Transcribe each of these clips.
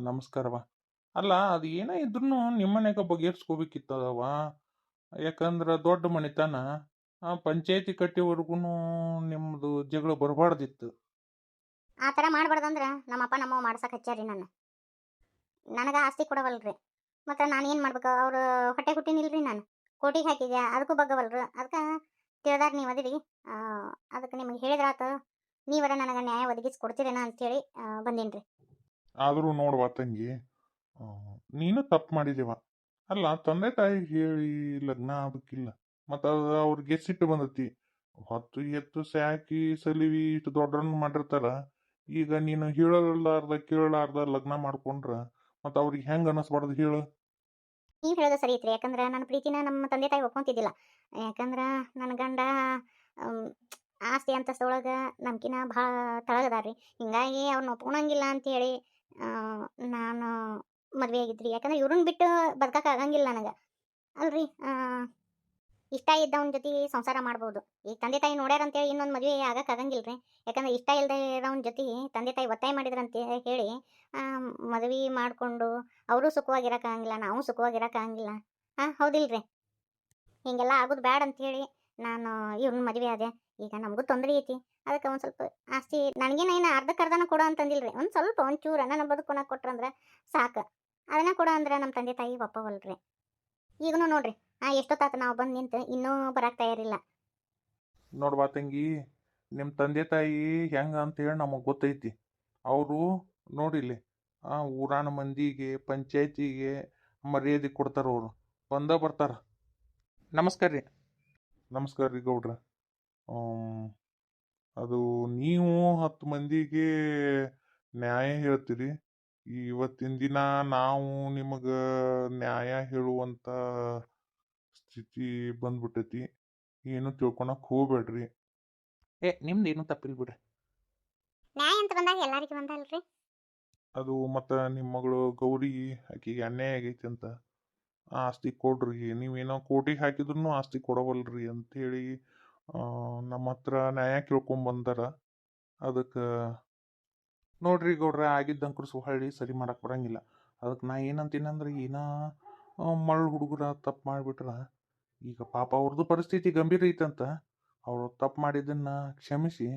ನಮಸ್ಕಾರವ್ವ ಅಲ್ಲ, ಅದು ಏನೇ ಇದ್ರೂ ನಿಮ್ಮನ್ಯಾಗ ಅದವ ಯಾಕಂದ್ರೆ ದೊಡ್ಡ ಮನೆತನ ಪಂಚಾಯತಿ ಕಟ್ಟಿವರೆಗೂ ನಿಮ್ಮದು ಜಗಳ ಬರಬಾರ್ದಿತ್ತು. ಆ ಥರ ಮಾಡ್ಬಾರ್ದಂದ್ರೆ ನಮ್ಮಪ್ಪ ನಮ್ಮವ್ವ ಮಾಡ್ಸಕ್ಕೆ ಹಚ್ಚಾರಿ ನನ್ನ. ನನಗೆ ಆಸ್ತಿ ಕೊಡವಲ್ರಿ. ಮತ್ತು ನಾನು ಏನು ಮಾಡ್ಬೇಕು? ಅವ್ರ ಹೊಟ್ಟೆ ಹುಟ್ಟಿನಿಲ್ರಿ ನಾನು. ಕೋಟಿಗೆ ಹಾಕಿದ್ಯಾ? ಅದಕ್ಕೂ ಬಗ್ಗವಲ್ರು. ಅದಕ್ಕೆ ತಿಳಿದಾರ ನೀವು ಅದಿರಿ. ಅದಕ್ಕೆ ನಿಮಗೆ ಹೇಳಿದ್ರಾತ ನೀವರ ನನಗೆ ನ್ಯಾಯ ಒದಗಿಸಿ ಕೊಡ್ತೀರೇನ ಅಂತೇಳಿ ರೀ ಆದರೂ ನೋಡುವ ತಂಗಿ ನೀನು ತಪ್ಪು ಮಾಡಿದೇವ. ಅಲ್ಲ, ತಂದೆ ತಾಯಿ ಹೇಳಿ ಲಗ್ನ ಆಗಕ್ಕಿಲ್ಲ ಮತ್ತು ಅದು ಅವ್ರಿಗೆ ಸಿಟ್ಟು ಬಂದತಿ. ಹೊತ್ತು ಎತ್ತು ಸಾಕಿ ಸಲಿವಿ ಇಷ್ಟು ದೊಡ್ಡ ಮಾಡಿರ್ತಾರ. ಈಗ ನೀನು ಹೇಳಲಾರ್ದ ಕೇಳಲಾರ್ದ ಲಗ್ನ ಮಾಡ್ಕೊಂಡ್ರ, ಮತ್ತು ಅವ್ರಿಗೆ ಹೆಂಗೆ ಅನ್ನಿಸ್ಬಾರ್ದು ಹೇಳು? ನೀವು ಹೇಳೋದು ಸರಿ ಐತ್ರಿ. ಯಾಕಂದ್ರೆ ನನ್ನ ಪ್ರೀತಿನ ನಮ್ಮ ತಂದೆ ತಾಯಿ ಒಪ್ಕೊಂತಿದ್ದಿಲ್ಲ. ಯಾಕಂದ್ರೆ ನನ್ನ ಗಂಡ ಆಸ್ತಿ ಅಂತಸ್ತೊಳಗೆ ನಮ್ಕಿನ ಭಾಳ ತಳಗದಾರ್ರಿ. ಹಿಂಗಾಗಿ ಅವ್ರನ್ನ ಒಪ್ಕೊಳಂಗಿಲ್ಲ ಅಂತೇಳಿ ನಾನು ಮದುವೆ ಆಗಿದ್ರಿ. ಯಾಕಂದ್ರೆ ಇವ್ರನ್ನ ಬಿಟ್ಟು ಬದುಕಕ್ಕೆ ಆಗಂಗಿಲ್ಲ ನನಗೆ. ಅಲ್ರಿ ಇಷ್ಟ ಇದ್ದವನ ಜೊತೆ ಸಂಸಾರ ಮಾಡ್ಬೋದು. ಈಗ ತಂದೆ ತಾಯಿ ನೋಡ್ಯಾರ ಅಂತೇಳಿ ಇನ್ನೊಂದು ಮದುವೆ ಆಗಕ್ಕೆ ಆಗಂಗಿಲ್ಲ ರೀ ಯಾಕಂದ್ರೆ ಇಷ್ಟ ಇಲ್ಲದೆ ಇರೋನ ಜೊತೆ ತಂದೆ ತಾಯಿ ಒತ್ತಾಯ ಮಾಡಿದ್ರಂತ ಹೇಳಿ ಮದುವೆ ಮಾಡಿಕೊಂಡು ಅವರು ಸುಖವಾಗಿರಕ್ಕಾಗಂಗಿಲ್ಲ ನಾವು ಸುಖವಾಗಿರಕ್ಕಾಗಂಗಿಲ್ಲ ಹಾಂ ಹೌದಿಲ್ರಿ? ಹೀಗೆಲ್ಲ ಆಗೋದು ಬ್ಯಾಡ ಅಂತೇಳಿ ನಾನು ಇವ್ರನ್ನ ಮದುವೆ ಆದೆ. ಈಗ ನಮಗೂ ತೊಂದರೆ ಐತಿ. ಅದಕ್ಕೆ ಒಂದು ಸ್ವಲ್ಪ ಆಸ್ತಿ ನನಗೇನೇನು ಅರ್ಧಕ್ಕರ್ಧನ ಕೊಡು ರೀ ಒಂದು ಸ್ವಲ್ಪ ಒಂದು ಚೂರ ನನ್ನ ಕೊನಕ್ಕೆ ಕೊಟ್ರಂದ್ರೆ ಸಾಕು. ಅದನ್ನ ಕೊಡು ಅಂದ್ರೆ ನಮ್ಮ ತಂದೆ ತಾಯಿ ಒಪ್ಪವಲ್ರಿ. ಈಗನು ನೋಡ್ರಿ ಆ ಎಷ್ಟೊತ್ತಾತ ನಾವು ಬಂದು ನಿಂತು ಇನ್ನೂ ಬರಕ್ಕೆ ತಯಾರಿಲ್ಲ. ನೋಡ್ವಾ ತಂಗಿ ನಿಮ್ಮ ತಂದೆ ತಾಯಿ ಹೆಂಗ ಅಂತೇಳಿ ನಮಗೆ ಗೊತ್ತೈತಿ. ಅವರು ನೋಡಿಲ್ಲಿ ಆ ಊರಾನ ಮಂದಿಗೆ ಪಂಚಾಯತಿಗೆ ಮರ್ಯಾದೆ ಕೊಡ್ತಾರ ಅವರು. ಬಂದ ಬರ್ತಾರ. ನಮಸ್ಕಾರ ರೀ ನಮಸ್ಕಾರ ರೀ ಗೌಡ್ರ ಅದು ನೀವು ಹತ್ತು ಮಂದಿಗೆ ನ್ಯಾಯ ಹೇಳ್ತೀರಿ. ಇವತ್ತಿನ ದಿನ ನಾವು ನಿಮಗೆ ನ್ಯಾಯ ಹೇಳುವಂಥ ಸ್ಥಿತಿ ಬಂದ್ಬಿಟ್ಟೈತಿ ಏನು ತಿಳ್ಕೊಳಕ್ ಹೋಗ್ಬೇಡ್ರಿ. ಏ ನಿಮ್ದು ಏನು ತಪ್ಪಿಲ್ಲ ಬಿಡ್ರಿ. ನ್ಯಾಯ ಅಂತ ಬಂದಾಗ ಎಲ್ಲರಿಗೂ ಬಂದಲ್ರಿ? ಅದು ಮತ್ತು ನಿಮ್ಮ ಮಗಳು ಗೌರಿ ಆಕೆಗೆ ಅನ್ಯಾಯ ಆಗೈತಿ ಅಂತ. ಆಸ್ತಿ ಕೊಡ್ರಿ. ನೀವೇನೋ ಕೋಟಿಗೆ ಹಾಕಿದ್ರು ಆಸ್ತಿ ಕೊಡವಲ್ರಿ ಅಂಥೇಳಿ ನಮ್ಮ ಹತ್ರ ನ್ಯಾಯ ಕೇಳ್ಕೊಂಬಂದಾರ. ಅದಕ್ಕೆ ನೋಡ್ರಿ ಗೌಡ್ರ ಆಗಿದ್ದಂಕ್ರು ಸುಹಳ್ಳಿ ಸರಿ ಮಾಡಕ್ಕೆ ಬರಂಗಿಲ್ಲ. ಅದಕ್ಕೆ ನಾ ಏನಂತೀನಿ ಅಂದ್ರೆ ಏನೋ ಮಳ್ಳು ಹುಡುಗರ ತಪ್ಪು ಮಾಡಿಬಿಟ್ರ. ಈಗ ಪಾಪ ಅವ್ರದ್ದು ಪರಿಸ್ಥಿತಿ ಗಂಭೀರ ಐತಂತ. ಅವರು ತಪ್ಪು ಮಾಡಿದ್ದನ್ನು ಕ್ಷಮಿಸಿ.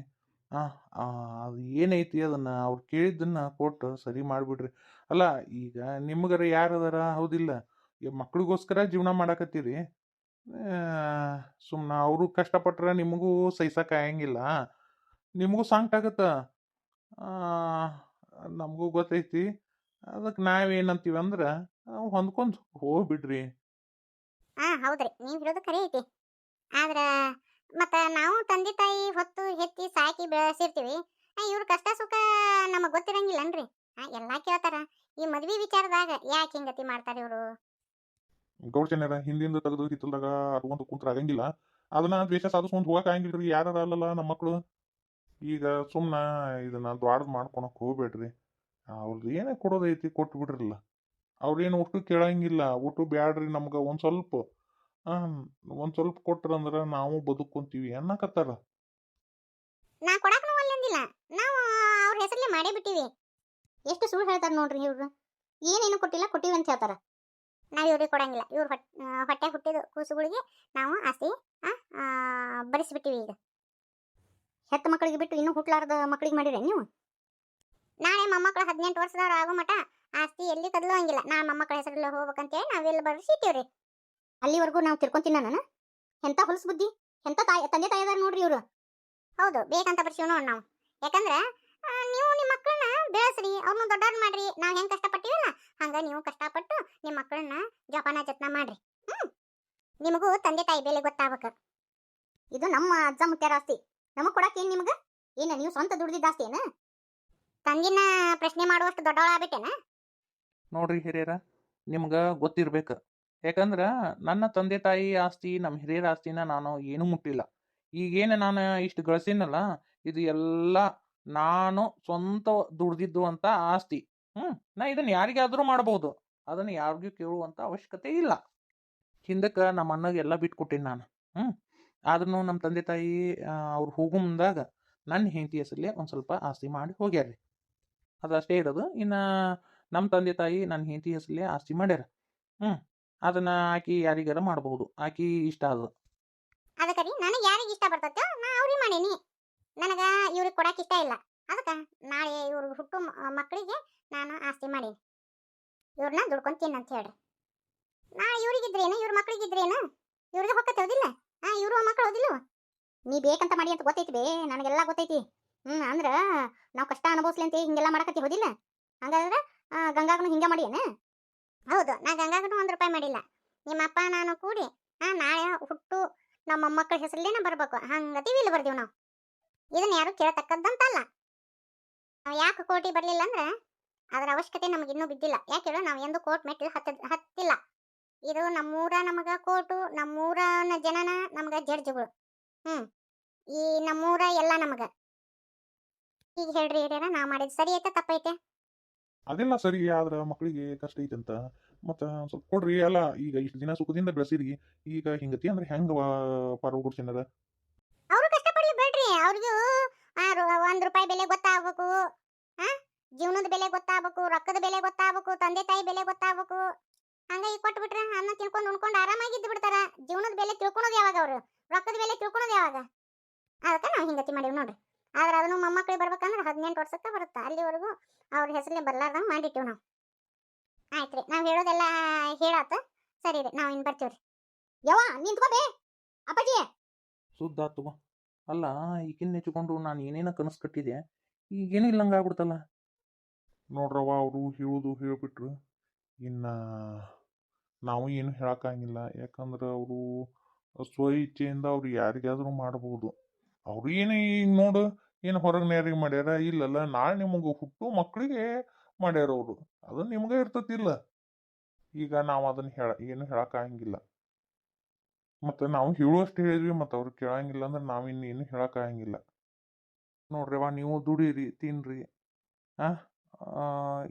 ಅದು ಏನೈತಿ ಅದನ್ನು ಅವ್ರು ಕೇಳಿದ್ದನ್ನು ಕೊಟ್ಟು ಸರಿ ಮಾಡಿಬಿಡ್ರಿ. ಅಲ್ಲ, ಈಗ ನಿಮ್ಗರ ಯಾರದಾರ ಹೌದಿಲ್ಲ ಈಗ ಮಕ್ಳಿಗೋಸ್ಕರ ಜೀವನ ಮಾಡಾಕತ್ತೀರಿ. ಸುಮ್ಮನೆ ಅವರು ಕಷ್ಟಪಟ್ರೆ ನಿಮಗೂ ಸಹಿಸಕ್ಕೆ ಆಗಂಗಿಲ್ಲ ನಿಮಗೂ ಸಾಂಕಾಗತ್ತ ಆಗತ್ತ. ನಮಗೂ ಗೊತ್ತೈತಿ. ಅದಕ್ಕೆ ನಾವೇನಂತೀವಿ ಅಂದ್ರೆ ಹೊಂದ್ಕೊಂಡು ಹೋಗ್ಬಿಡ್ರಿ. ಹಾ ಹೌದ್ರಿ. ನೀವು ಹೇಳೋದು ಐತಿ. ಆದ್ರೆ, ಮತ್ತ ನಾವು ತಂದೆ ತಾಯಿ ಹೊತ್ತು ಹೆತ್ತಿ ಸಾಕಿ ಬೆಳೆಸಿರ್ತೀವಿ ಇವ್ರ ಕಷ್ಟ ಸುಖ ನಮಗೆ ಗೊತ್ತಿರಂಗಿಲ್ಲನ್ರಿ. ಎಲ್ಲಾ ಕೇಳ್ತಾರ. ಈ ಮದ್ವೆ ವಿಚಾರದಾಗ ಯಾಕೆ ಹಿಂಗತಿ ಮಾಡ್ತಾರೆ ಇವ್ರು? ಗೌಡ್ಜನ್ಯರ ಹಿಂದಿಂದ ತೆಗೆದು ಹಿತ್ತಲ್ದಾಗ ಅರ್ಕೊಂತ ಕುಂತ್ರ ಆಗಂಗಿಲ್ಲ. ಅದನ್ನ ದ್ವೇಷ ಸಾಧಿಸ್ಕೊಂಡ್ ಹೋಗಕ್ ಆಗಂಗಿಲ್ರಿ ಯಾರ ಅಲ್ಲಲ್ಲ ನಮ್ಮ ಮಕ್ಕಳು ಈಗ ಸುಮ್ಮನ ಇದನ್ನ ದ್ವಾಡದ್ ಮಾಡ್ಕೊಳಕ್ ಹೋಗ್ಬೇಡ್ರಿ. ಅವ್ರದ್ದು ಏನೇ ಕೊಡೋದೈತಿ ಕೊಟ್ಟು ಬಿಡ್ರಲ್ಲ. ಅವ್ರೇನು ಒಟ್ಟು ಕೇಳಂಗಿಲ್ಲ. ಒಟ್ಟು ಬ್ಯಾಡ್ರಿ ನಮ್ಗೆ ಒಂದು ಸ್ವಲ್ಪ. ಒಂದ್ ಸ್ವಲ್ಪ ಕೊಟ್ರಂದ್ರೆ ನಾವು ಬದುಕೊಂತೀವಿ ಅನ್ನಕತ್ತಾರ. ನಾವು ಎಷ್ಟು ಸುಳ್ಳು ಹೇಳ್ತಾರ ನೋಡ್ರಿ ಇವ್ರು. ಏನೇನು ಕೊಟ್ಟಿಲ್ಲ ಕೊಟ್ಟಿವಿ ಅಂತ ಹೇಳ್ತಾರ. ನಾವ್ ಇವ್ರಿಗೆ ಕೊಡಂಗಿಲ್ಲ. ಇವ್ರ ಹೊಟ್ಟೆ ಹುಟ್ಟಿದ ಕೂಸುಗಳಿಗೆ ನಾವು ಆಸ್ತಿ ಭರಿಸ್ಬಿಟ್ಟಿವಿ ಈಗ. ಹೆತ್ತ ಮಕ್ಕಳಿಗೆ ಬಿಟ್ಟು ಇನ್ನೂ ಹುಟ್ಲಾರ್ದ ಮಕ್ಕಳಿಗೆ ಮಾಡಿದ್ರೆ ನೀವು? ನಾಳೆ ಮೊಮ್ಮಕ್ಕಳು ಹದಿನೆಂಟು ವರ್ಷದವ್ರು ಆಗೋ ಮಟ ಆಸ್ತಿ ಎಲ್ಲಿ ಕದಲುವಂಗಿಲ್ಲ ನಾ ಮೊಮ್ಮಕ್ಕಳ ಹೆಸರಲ್ಲಿ ಹೋಗ್ಬೇಕಂತೇಳಿ ನಾವೆಲ್ಲ ಬರ್ಸಿಟ್ಟಿವ್ರಿ ಅಲ್ಲಿವರೆಗೂ ನಾವು ತಿರ್ಕೊಂತೀನಿ ನಾನು? ಎಂತ ಹೊಲಸು ಬುದ್ಧಿ? ಎಂತ ತಾಯಿ, ತಂದೆ ತಾಯಿ ಅದಾರ ನೋಡ್ರಿ ಇವರು? ಹೌದು, ಬೇಕಂತ ಬರ್ತೀವಿ ನೋಡಿ ನಾವು. ಯಾಕಂದ್ರೆ ನೀವು ಬೆಳೆಸ್ರಿ ಅವ್ರನ್ನ ದೊಡ್ಡವ್ರ ಮಾಡ್ರಿ. ನಾವು ಹೆಂಗ್ ಕಷ್ಟಪಟ್ಟಿವಲ್ಲ, ಹಂಗ ನೀವು ಕಷ್ಟಪಟ್ಟು ನಿಮ್ಮ ಮಕ್ಕಳನ್ನ ಜೋಪಾನ ಜತ್ನ ಮಾಡ್ರಿ. ಹ್ಮ್. ನಿಮಗೂ ತಂದೆ ತಾಯಿ ಬೆಲೆ ಗೊತ್ತಾಗಬೇಕು. ಇದು ನಮ್ಮ ಅಜ್ಜ ಮುತ್ಯಾರ ಆಸ್ತಿ. ನಮಗ್ ಕೊಡಕ್ ಏನ್ ನಿಮ್ಗ? ಏನ ನೀವು ಸ್ವಂತ ದುಡ್ದಿದ್ದ ಆಸ್ತಿ ಏನ? ತಂಗಿನ ಪ್ರಶ್ನೆ ಮಾಡುವಷ್ಟು ದೊಡ್ಡವಳಾಗ್ಬಿಟ್ಟೇನ ನೋಡ್ರಿ ಹಿರಿಯರ, ನಿಮ್ಗ ಗೊತ್ತಿರ್ಬೇಕು. ಯಾಕಂದ್ರೆ ನನ್ನ ತಂದೆ ತಾಯಿ ಆಸ್ತಿ ನಮ್ಮ ಹಿರಿಯರ ಆಸ್ತಿನ ನಾನು ಏನೂ ಮುಟ್ಟಿಲ್ಲ. ಈಗೇನು ನಾನು ಇಷ್ಟು ಗಳಿಸಿನಲ್ಲ ಇದು ಎಲ್ಲ ನಾನು ಸ್ವಂತ ದುಡ್ದಿದ್ದು ಅಂತ ಆಸ್ತಿ. ಹ್ಮ್, ನಾ ಇದನ್ನು ಯಾರಿಗಾದರೂ ಮಾಡಬಹುದು ಅದನ್ನ ಯಾರಿಗೂ ಕೇಳುವಂತ ಅವಶ್ಯಕತೆ ಇಲ್ಲ. ಹಿಂದಕ್ಕೆ ನಮ್ಮ ಅಣ್ಣಗೆ ಎಲ್ಲ ಬಿಟ್ಕೊಟ್ಟಿನಿ ನಾನು. ಹ್ಮ್ ಆದ್ರೂ ನಮ್ಮ ತಂದೆ ತಾಯಿ ಅವ್ರು ಹೋಗೋ ಮುಂದಾಗ ನನ್ನ ಹೆಂಡತಿ ಹೆಸರಲ್ಲಿ ಒಂದು ಸ್ವಲ್ಪ ಆಸ್ತಿ ಮಾಡಿ ಹೋಗ್ಯಾರ್ರಿ. ಅದಷ್ಟೇ ಇರೋದು. ಇನ್ನು ನಮ್ಮ ತಂದೆ ತಾಯಿ ನನ್ನ ಹೆಂಡತಿ ಹೆಸರಲ್ಲೇ ಆಸ್ತಿ ಮಾಡ್ಯಾರ. ಹ್ಞೂ ಅದನ್ನು ಆಕಿ ಯಾರಿಗಾರ ಮಾಡಬಹುದು ಆಕಿ ಇಷ್ಟ ಅದು ಅದಕ್ಕೆ ರೀ ನನಗೆ ಯಾರಿಗೆ ಇಷ್ಟ ಬರ್ತೈತೋ ನಾ ಅವ್ರಿಗೆ ಮಾಡೀನಿ ನನಗೆ ಇವ್ರಿಗೆ ಕೊಡಕ್ಕೆ ಇಷ್ಟ ಇಲ್ಲ. ಅದಕ್ಕೆ ನಾಳೆ ಇವ್ರ ಹುಟ್ಟು ಮಕ್ಕಳಿಗೆ ನಾನು ಆಸ್ತಿ ಮಾಡೀನಿ. ಇವ್ರನ್ನ ದುಡ್ಕೊಂತೀನಿ ಅಂತ ಹೇಳ್ರಿ ನಾಳೆ ಇವ್ರಿಗಿದ್ರೇನು? ಇವ್ರ ಮಕ್ಕಳಿಗಿದ್ರೇನು ಇವ್ರಿಗೆ ಹೊಕ್ಕತ್ತೆ ಹೋದಿಲ್ಲ ಹಾ ಇವ್ರು ಮಕ್ಕಳು ಓದಿಲ್ಲ ನೀ ಬೇಕಂತ ಮಾಡಿ ಅಂತ ಗೊತ್ತೈತಿ ಬೇ, ನನಗೆಲ್ಲ ಗೊತ್ತೈತಿ. ಹ್ಮ್, ಅಂದ್ರ ನಾವು ಕಷ್ಟ ಅನುಭವಿಸ್ಲಿ ಅಂತ ಹಿಂಗೆಲ್ಲ ಮಾಡಕತ್ತಿ ಹೋದಿಲ್ಲ? ಹಂಗಾದ್ರೆ ಗಂಗಾಗನು ಹಿಂಗೆ ಮಾಡಿ ಏನ ಹೌದು, ನಾ ಗಂಗಾಗನು ಒಂದು ರೂಪಾಯಿ ಮಾಡಿಲ್ಲ. ನಿಮ್ಮ ಅಪ್ಪ, ನಾನು ಕೂಡಿ ಹಾಂ ನಾಳೆ ಹುಟ್ಟು ನಮ್ಮ ಮೊಮ್ಮಕ್ಕಳ ಹೆಸರಲ್ಲೇನೆ ಬರಬೇಕು. ಹಂಗತಿ ಇಲ್ಲಿ ಬರ್ದೀವಿ ನಾವು. ಇದನ್ನ ಯಾರು ಕೇಳತಕ್ಕದ್ದಂತಲ್ಲ ನಾವು ಯಾಕೆ ಕೋಟಿ ಬರಲಿಲ್ಲ ಅಂದ್ರೆ ಅದರ ಅವಶ್ಯಕತೆ ನಮಗೆ ಇನ್ನೂ ಬಿದ್ದಿಲ್ಲ. ಯಾಕೆ ಹೇಳೋ ನಾವು ಎಂದು ಕೋರ್ಟ್ ಮೆಟ್ಟಿಲು ಹತ್ತ ಹತ್ತಿಲ್ಲ. ಇದು ನಮ್ಮೂರ ನಮಗ ಕೋರ್ಟು ನಮ್ಮೂರನ ಜನನ ನಮಗ ಜಡ್ಜ್ಗಳು. ಹ್ಮ್. ಈ ನಮ್ಮೂರ ಎಲ್ಲ ನಮಗ. ಈಗ ಹೇಳ್ರಿ ಹಿರಿಯರ ನಾ ಮಾಡಿದ್ ಸರಿ ಐತೆ, ತಪ್ಪೈತೆ? ಅದೆಲ್ಲ ಸರಿ, ಆದ್ರೆ ಮಕ್ಕಳಿಗೆ ಕಷ್ಟ ಐತಂತ ಮತ್ತ ಸ್ವಲ್ಪ ಕೊಡ್ರಿ, ಅಲ್ಲ, ಈಗ ಇಷ್ಟು ದಿನ ಸುಖದಿಂದ ಬೆಳೆಸಿರಿ. ಈಗ ಹಿಂಗತಿ ಅಂದ್ರೆ ಹೆಂಗ್ ಪಾರ್ವಗುಡ್ಸಿನದ ಅವರು ಕಷ್ಟಪಡ್ಲಿ ಬೇಡ್ರಿ ಅವ್ರಿಗೂ ಆ ರು- ಒಂದ್ ರೂಪಾಯಿ ಬೆಲೆ ಗೊತ್ತಾಗಬೇಕು. ಹಾ ಜೀವನದ ಬೆಲೆ ಗೊತ್ತಾಗಬೇಕು, ರೊಕ್ಕದ ಬೆಲೆ ಗೊತ್ತಾಗಬೇಕು, ತಂದೆ ತಾಯಿ ಬೆಲೆ ಗೊತ್ತಾಗಬೇಕು. ಹಂಗಾಗಿ ಕೊಟ್ಬಿಟ್ರೆ ಅನ್ನ ತಿಳ್ಕೊಂಡು ಉಣ್ಕೊಂಡು ಆರಾಮಾಗಿದ್ದು ಬಿಡ್ತಾರ. ಜೀವನದ ಬೆಲೆ ತಿಳ್ಕೊಳೋದು ಯಾವಾಗ ಅವರು? ರೊಕ್ಕದ ಬೆಲೆ ತಿಳ್ಕೊಳೋದು ಯಾವಾಗ? ಅದಕ್ಕೆ ನಾವು ಹಿಂಗತಿ ಮಾಡೀವಿ ನೋಡ್ರಿ. ಆದ್ರೆ ಅದನ್ನು ಮೊಮ್ಮಕ್ಳಿಗೆ ಬರ್ಬೇಕಂದ್ರೆ ಹದಿನೆಂಟು ವರ್ಷಕ್ಕೆ ಬರುತ್ತೆ? ಅಲ್ಲಿವರೆಗೂ ಅವ್ರ ಹೆಸರಲ್ಲಿ ಬರ್ಲಾರ್ದಂಗೆ ಮಾಡಿಟ್ಟಿವಿ ನಾವು. ಆಯ್ತ್ರಿ ನಾವು ಹೇಳೋದೆಲ್ಲ ಹೇಳಾತ. ಸರಿ ರೀ, ನಾವು ಇನ್ನು ಬರ್ತೀವ್ರಿ. ಯವ್ವ ನಿಂತ್ಕೋಬೇ ಅಪ್ಪಾಜಿ. ಸುದ್ದ ಅಲ್ಲ ಈಗಿನ ನೆಚ್ಕೊಂಡು ನಾನು ಏನೇನೋ ಕನಸು ಕಟ್ಟಿದೆ ಈಗೇನು ಇಲ್ಲಂಗೆ ಆಗ್ಬಿಡ್ತಲ್ಲ. ನೋಡ್ರವ ಅವರು ಹೇಳೋದು ಹೇಳ್ಬಿಟ್ರು. ಇನ್ನು ನಾವು ಏನು ಹೇಳೋಕ್ಕಾಗಿಲ್ಲ. ಯಾಕಂದ್ರೆ ಅವರು ಸ್ವ ಇಚ್ಛೆಯಿಂದ ಅವ್ರು ಯಾರಿಗಾದರೂ ಮಾಡ್ಬೋದು. ಅವರು ಏನು ಈಗ ನೋಡು, ಏನು ಹೊರಗೆ ನೇರಿಗೆ ಮಾಡ್ಯಾರ? ಇಲ್ಲಲ್ಲ, ನಾಳೆ ನಿಮಗೆ ಹುಟ್ಟು ಮಕ್ಕಳಿಗೆ ಮಾಡ್ಯಾರ ಅವರು. ಅದು ನಿಮಗೆ ಇರ್ತತಿಲ್ಲ. ಈಗ ನಾವು ಅದನ್ನು ಹೇಳ, ಏನು ಹೇಳೋಕ್ಕಾಗಂಗಿಲ್ಲ ಮತ್ತು ನಾವು ಹೇಳುವಷ್ಟು ಹೇಳಿದ್ವಿ ಮತ್ತು ಅವ್ರು ಕೇಳಂಗಿಲ್ಲ ಅಂದ್ರೆ ನಾವು ಹೇಳಕ್ ಆಗಂಗಿಲ್ಲ. ಹೇಳೋಕ್ಕಾಗಂಗಿಲ್ಲ ನೋಡ್ರಿವ ನೀವು ದುಡೀರಿ ತಿನ್ರಿ ಆ,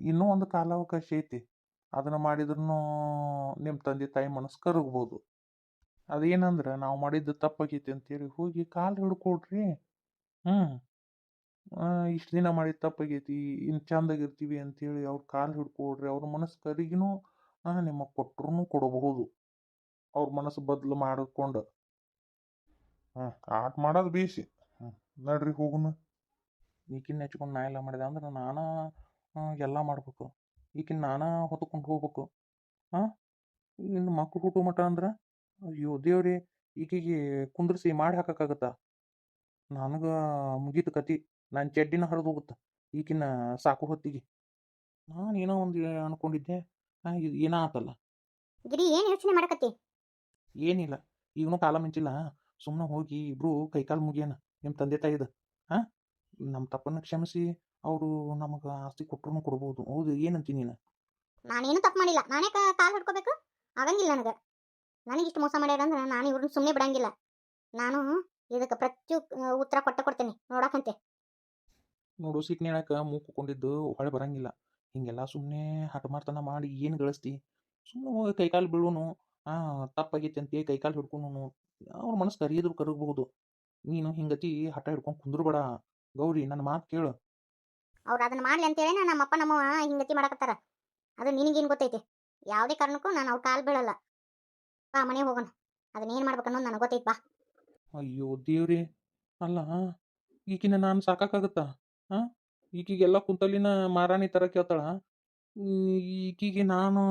ಇನ್ನೂ ಒಂದು ಕಾಲಾವಕಾಶ ಐತಿ. ಅದನ್ನು ಮಾಡಿದ್ರೂ ನಿಮ್ಮ ತಂದೆ ತಾಯಿ ಮನಸ್ಸು ಕರಗ್ಬೋದು. ಅದೇನಂದ್ರೆ ನಾವು ಮಾಡಿದ್ದು ತಪ್ಪಾಗೈತಿ ಅಂತೇಳಿ ಹೋಗಿ ಕಾಲು ಹಿಡ್ಕೊಡ್ರಿ. ಹ್ಞೂ ಇಷ್ಟು ದಿನ ಮಾಡಿದ ತಪ್ಪಾಗೈತಿ ಇನ್ನು ಚಂದಾಗಿರ್ತೀವಿ ಅಂತೇಳಿ ಅವ್ರ ಕಾಲು ಹಿಡ್ಕೊಡ್ರಿ. ಅವ್ರ ಮನಸ್ಸು ಕರಿಗಿನೂ ನಿಮಗೆ ಕೊಟ್ಟರು ಕೊಡಬಹುದು ಅವ್ರ ಮನಸ್ಸು ಬದಲು ಮಾಡಿಕೊಂಡು. ಹ್ಞೂ ಆಟ ಮಾಡೋದು ಬೀಸಿ ಹ್ಞೂ ನಡ್ರಿ ಹೋಗುನು. ಈಕಿನ ಹೆಚ್ಕೊಂಡು ನಾ ಎಲ್ಲ ಮಾಡಿದೆ ಅಂದ್ರೆ ನಾನು ಎಲ್ಲ ಮಾಡ್ಬೇಕು. ಈಕಿನ ನಾನಾ ಹೊತ್ಕೊಂಡು ಹೋಗ್ಬೇಕು. ಹಾಂ ಇನ್ನು ಮಕ್ಕಳು ಹುಟ್ಟು ಮಟ ಅಂದ್ರೆ, ಅಯ್ಯೋ ದೇವ್ರಿ, ಈಕಿಗೆ ಕುಂದ್ರಿಸಿ ಮಾಡಿ ಹಾಕಕ್ಕಾಗತ್ತಾ? ನನಗೆ ಮುಗೀತು ಕತಿ. ನಾನು ಚಡ್ಡಿನ ಹರಿದು ಹೋಗುತ್ತೆ? ಈಕಿನ ಸಾಕು ಹೊತ್ತಿಗೆ. ನಾನು ಏನೋ ಒಂದು ಅನ್ಕೊಂಡಿದ್ದೆ. ಇದು ಏನೋ ಆತಲ್ಲ ಗಿರಿ ಏನು ಯೋಚನೆ ಮಾಡಕತ್ತಿ? ಏನಿಲ್ಲ. ಈಗನೂ ಕಾಲ ಮಿಂಚಿಲ್ಲ. ಸುಮ್ಮನೆ ಹೋಗಿ ಇಬ್ರು ಕೈಕಾಲು ಮುಗಿಯೋಣ. ನಿಮ್ಮ ತಂದೆ ತಾಯಿದ. ಹಾಂ? ನಮ್ಮ ತಪ್ಪನ್ನು ಕ್ಷಮಿಸಿ ಅವರು ನಮಗೆ ಆಸ್ತಿ ಕೊಟ್ಟರು ಕೊಡ್ಬೋದು. ಹೌದು ಏನಂತೀನಿ ನೀನು? ನಾನೇನು ತಪ್ಪು ಮಾಡಿಲ್ಲ. ನಾನೇ ಕಾಲು ಹಿಡ್ಕೋಬೇಕು? ಆಗಂಗಿಲ್ಲ ನನಗೆ. ನನಗೆ ಇಷ್ಟು ಮೋಸ ಮಾಡ್ಯಾರಂದ್ರೆ ನಾನು ಇವ್ರನ್ನ ಸುಮ್ಮನೆ ಬಿಡಂಗಿಲ್ಲ. ನಾನು ಇದಕ್ಕೆ ಪ್ರತಿ ಉತ್ತರ ಕೊಟ್ಟ ಕೊಡ್ತೇನೆ. ನೋಡಕಂತೆ. ನೋಡು ಸಿಟ್ನೇಳಕ್ಕೆ ಮೂಕೊಂಡಿದ್ದು ಹೊಳೆ ಬರಂಗಿಲ್ಲ. ಹಿಂಗೆಲ್ಲ ಸುಮ್ಮನೆ ಹಠ ಮಾಡ್ತಾನ ಮಾಡಿ ಏನು ಗಳಿಸ್ತಿ? ಸುಮ್ಮನೆ ಹೋಗಿ ಕೈಕಾಲು ಬೀಳೋನು. ಹಾಂ ಅಂತ ಕೈ ಕೈಕಾಲು ಹಿಡ್ಕೊಂಡು ಅವ್ರ ಮನಸ್ಸು ಕರಿಯೋದು ಕರಗಬಹುದು. ನೀನು ಹಿಂಗತಿ ಹಠ ಹಿಡ್ಕೊಂಡು ಕುಂದ್ರಬೇಡ. ಗೌರಿ ನನ್ನ ಮಾತು ಕೇಳು. ಅವ್ರು ಅದನ್ನ ಮಾಡ್ಲಿ ಅಂತೇಳಿ ನಮ್ಮ ಅಪ್ಪ ನಮ್ಮ ಹಿಂಗತಿ ಮಾಡಕತ್ತಾರ. ಅದು ನಿನಗೇನು ಗೊತ್ತೈತಿ? ಯಾವುದೇ ಕಾರಣಕ್ಕೂ ನಾನು ಅವ್ರ ಕಾಲು ಬೀಳಲ್ಲ. ಬಾ ಮನೆ ಹೋಗೋಣ. ಅದನ್ನೇನು ಮಾಡ್ಬೇಕು ಅನ್ನೋದು ನನಗೆ ಗೊತ್ತೈತಿ ಬಾ. ಅಯ್ಯೋ ದೇವ್ರಿ. ಅಲ್ಲ ಈಕಿನ ನಾನು ಸಾಕಾಗತ್ತಾ ಹಾಂ ಈಕಿಗೆಲ್ಲ ಕುಂತಲಿನ ಮಾರಾಣಿ ತರ ಕೇಳ್ತಾಳ? ಈಕಿಗೆ ನಾನು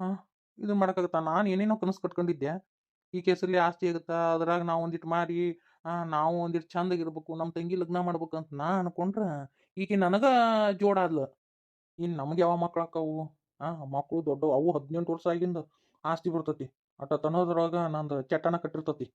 ಹಾಂ ಇದು ಮಾಡೋಕ್ಕಾಗತ್ತಾ? ನಾನು ಏನೇನೋ ಕನಸು ಕಟ್ಕೊಂಡಿದ್ದೆ. ಈ ಕೇಸಲ್ಲಿ ಆಸ್ತಿ ಆಗುತ್ತಾ? ಅದ್ರಾಗ ನಾವು ಒಂದಿಟ್ಟು ಆ, ನಾವು ಒಂದಿಟ್ಟು ಚಂದಾಗಿರ್ಬೇಕು ನಮ್ಮ ತಂಗಿ ಲಗ್ನ ಮಾಡ್ಬೇಕು ಅಂತ ನಾ ಅನ್ಕೊಂಡ್ರೆ ಈಕೆ ನನಗೆ ಜೋಡಾದ್ಲು ಇನ್ನು ನಮ್ಗೆ ಯಾವ ಮಕ್ಳು ಆಕಾವು ಹಾಂ ಮಕ್ಕಳು ದೊಡ್ಡವು ಅವು ಹದಿನೆಂಟು ವರ್ಷ ಆಗಿಂದ ಆಸ್ತಿ ಬರ್ತತಿ. ಅಟ ತನ್ನೋದ್ರೊಳಗೆ ನಂದು ಚಟ್ಟನ ಕಟ್ಟಿರ್ತತಿ.